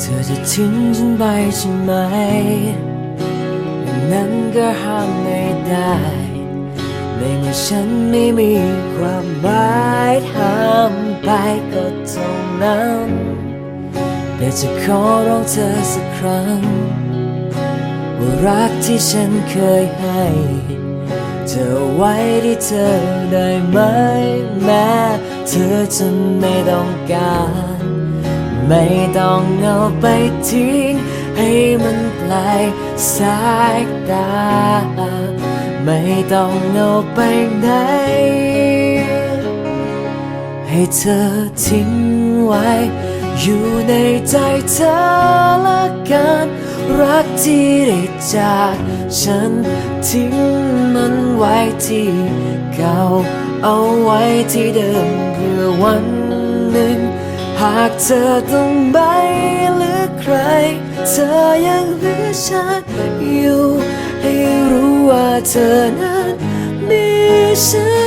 เธอจะทิ้งฉันไปใช่ไหมอย่างนั้นก็ห้ามไม่ได้ในเมื่อฉันไม่มีความหมายห้ามไปก็เท่านั้นแต่จะขอร้องเธอสักครั้ง ว่ารักที่ฉันเคยให้ เธอเอาไว้ที่เธอได้ไหมแม้เธอจะไม่ต้องการ ไม่ต้องเอาไปทิ้งให้มันไกลสายตา ไม่ต้องเอาไปไหน ให้เธอทิ้งไว้ อยู่ในใจเธอละกัน รักที่ได้จากฉันทิ้งมันไว้ที่เก่า เอาไว้ที่เดิมเพื่อวันหนึ่ง หากเธอต้องไปหรือใคร เธอยังเหลือฉันอยู่ ให้รู้ว่าเธอนั้นมีฉัน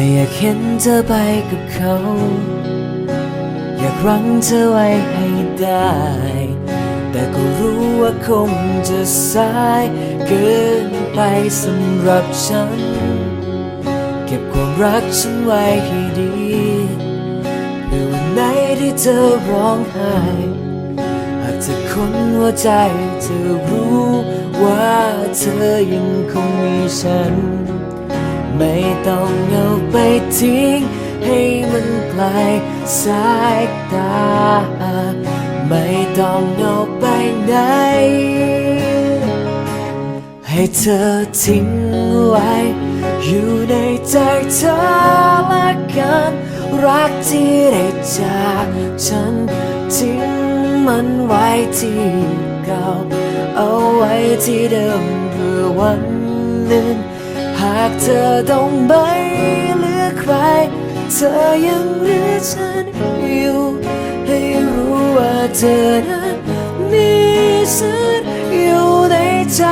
ไม่อยากเห็นเธอไปกับเขา อยากรั้งเธอไว้ให้ได้ แต่ก็รู้ว่าคงจะสายเกินไปสำหรับฉัน เก็บความรักฉันไว้ให้ดีเพื่อวันไหนที่เธอร้องไห้หากเธอคนหัวใจเธอรู้ว่าเธอยังคงมีฉัน ไม่ต้องเอาไปทิ้ง ให้มันไกลสายตา ไม่ต้องเอาไปไหน ให้เธอทิ้งไว้ อยู่ในใจเธอละกัน รักที่ได้จากฉันทิ้งมันไว้ที่เก่า เอาไว้ที่เดิมเพื่อวันหนึ่งากเธอต้องไปเหลือใคร เธอยังเหลือฉันอยู่ ให้รู้ว่าเธอนั้นมีฉันอยู่ในใจ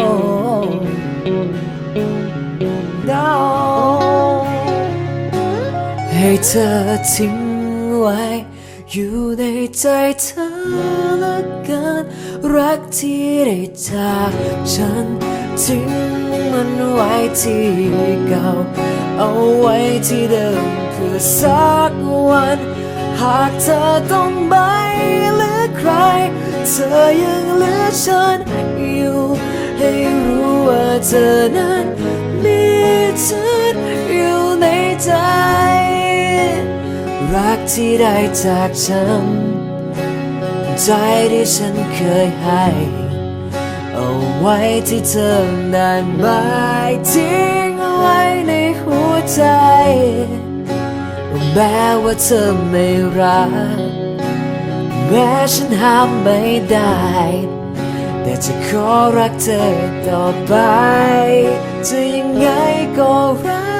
Oh, ให้เธอทิ้งไว้ อยู่ในใจเธอละกันรักที่ได้จากฉันทิ้งมันไว้ที่เก่า เอาไว้ที่เดิมเพื่อสักวัน หากเธอต้องไปหลือใคร เธอยังเหลือฉันอยู่ ให้รู้ว่าเธอนั้นมีฉันอยู่ในใจ รักที่ได้จากฉัน ใจที่ฉันเคยให้ เอาไว้ที่เธอได้ไหมทิ้งไว้ในหัวใจ แม้ว่าเธอไม่รัก แม้ฉันห้ามไม่ได้ แต่จะขอรักเธอต่อไป จะยังไงก็รัก